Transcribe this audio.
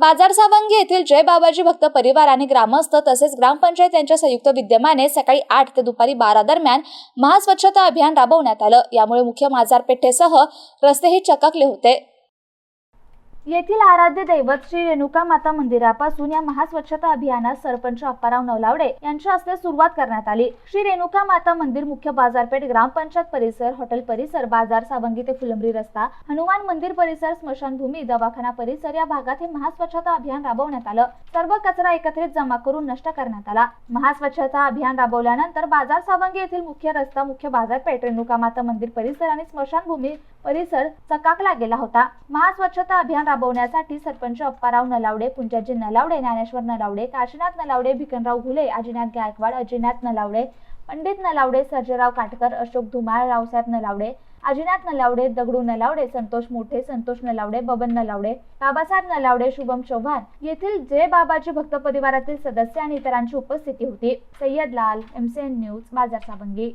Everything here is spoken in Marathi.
बाजार सावंगी येथील जय बाबाजी भक्त परिवार आणि ग्रामस्थ तसेच ग्रामपंचायत यांच्या संयुक्त विद्यमाने सकाळी आठ ते दुपारी बारा दरम्यान महास्वच्छता अभियान राबवण्यात आलं. यामुळे मुख्य बाजारपेठेसह रस्तेही चकाकले होते. येथील आराध्य दैवत श्री रेणुका माता मंदिरापासून या महास्वच्छता अभियानात सरपंच अप्पाराव नवलावडे यांच्या हस्ते सुरुवात करण्यात आली. श्री रेणुका माता मंदिर मुख्य बाजारपेठ ग्रामपंचायत परिसर हॉटेल परिसर बाजार सावंगी ते फुलंब्री रस्ता हनुमान मंदिर परिसर स्मशानभूमी दवाखाना परिसर या भागात हे महास्वच्छता अभियान राबवण्यात आलं. सर्व कचरा एकत्रित जमा करून नष्ट करण्यात आला. महास्वच्छता अभियान राबवल्यानंतर बाजार सावंगी येथील मुख्य रस्ता मुख्य बाजारपेठ रेणुका माता मंदिर परिसर आणि स्मशानभूमी परिसर चकाकला गेला होता. महास्वच्छता अभियान राबवण्यासाठी सरपंच अप्पाराव नलावडे पुंजाजी नलावडे ज्ञानेश्वर नलावडे काशीनाथ नलावडे भिकनराव घुले अजिनाथ गायकवाड अजिनाथ नलावडे पंडित नलावडे सर्जेराव काटकर अशोक धुमाळ रावसाहेब नलावडे अजिनाथ नलावडे दगडू नलावडे संतोष मोठे संतोष नलावडे बबन नलावडे बाबासाहेब नलावडे शुभम चव्हाण येथील जय बाबाजी भक्त परिवारातील सदस्य आणि इतरांची उपस्थिती होती. सय्यद लाल एमसीएन न्यूज बाजार सावंगी.